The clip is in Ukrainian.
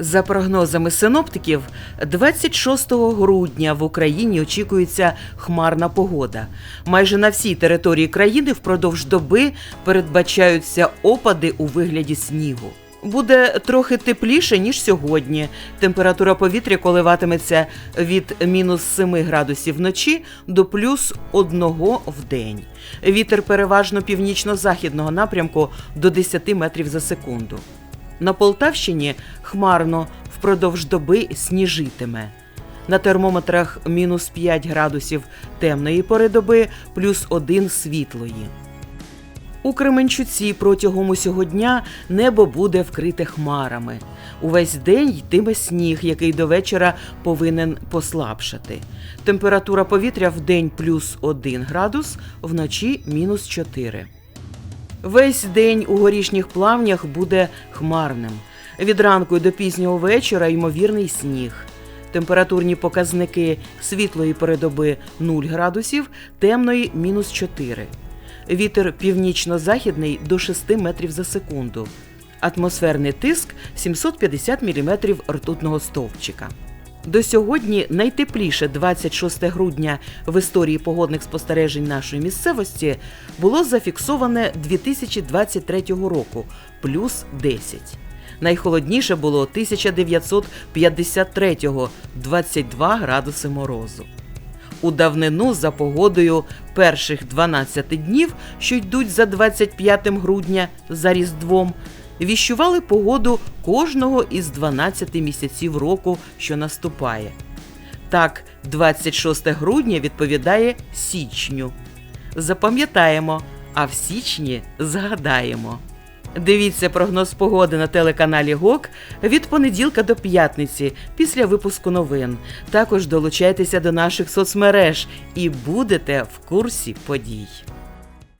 За прогнозами синоптиків, 26 грудня в Україні очікується хмарна погода. Майже на всій території країни впродовж доби передбачаються опади у вигляді снігу. Буде трохи тепліше, ніж сьогодні. Температура повітря коливатиметься від мінус 7 градусів вночі до плюс 1 в день. Вітер переважно північно-західного напрямку до 10 метрів за секунду. На Полтавщині хмарно впродовж доби сніжитиме. На термометрах мінус 5 градусів темної пори доби, плюс 1 світлої. У Кременчуці протягом усього дня небо буде вкрите хмарами. Увесь день йтиме сніг, який до вечора повинен послабшати. Температура повітря в день плюс 1 градус, вночі мінус 4. Весь день у горішніх плавнях буде хмарним. Від ранку до пізнього вечора ймовірний сніг. Температурні показники світлої передоби 0 градусів, темної мінус 4. Вітер північно-західний до 6 метрів за секунду. Атмосферний тиск 750 мм ртутного стовпчика. До сьогодні найтепліше 26 грудня в історії погодних спостережень нашої місцевості було зафіксоване 2023 року плюс 10. Найхолодніше було 1953 22 градуси морозу. У давнину за погодою перших 12 днів, що йдуть за 25 грудня за Різдвом, віщували погоду кожного із 12 місяців року, що наступає. Так, 26 грудня відповідає січню. Запам'ятаємо, а в січні згадаємо. Дивіться прогноз погоди на телеканалі ГОК від понеділка до п'ятниці після випуску новин. Також долучайтеся до наших соцмереж і будете в курсі подій.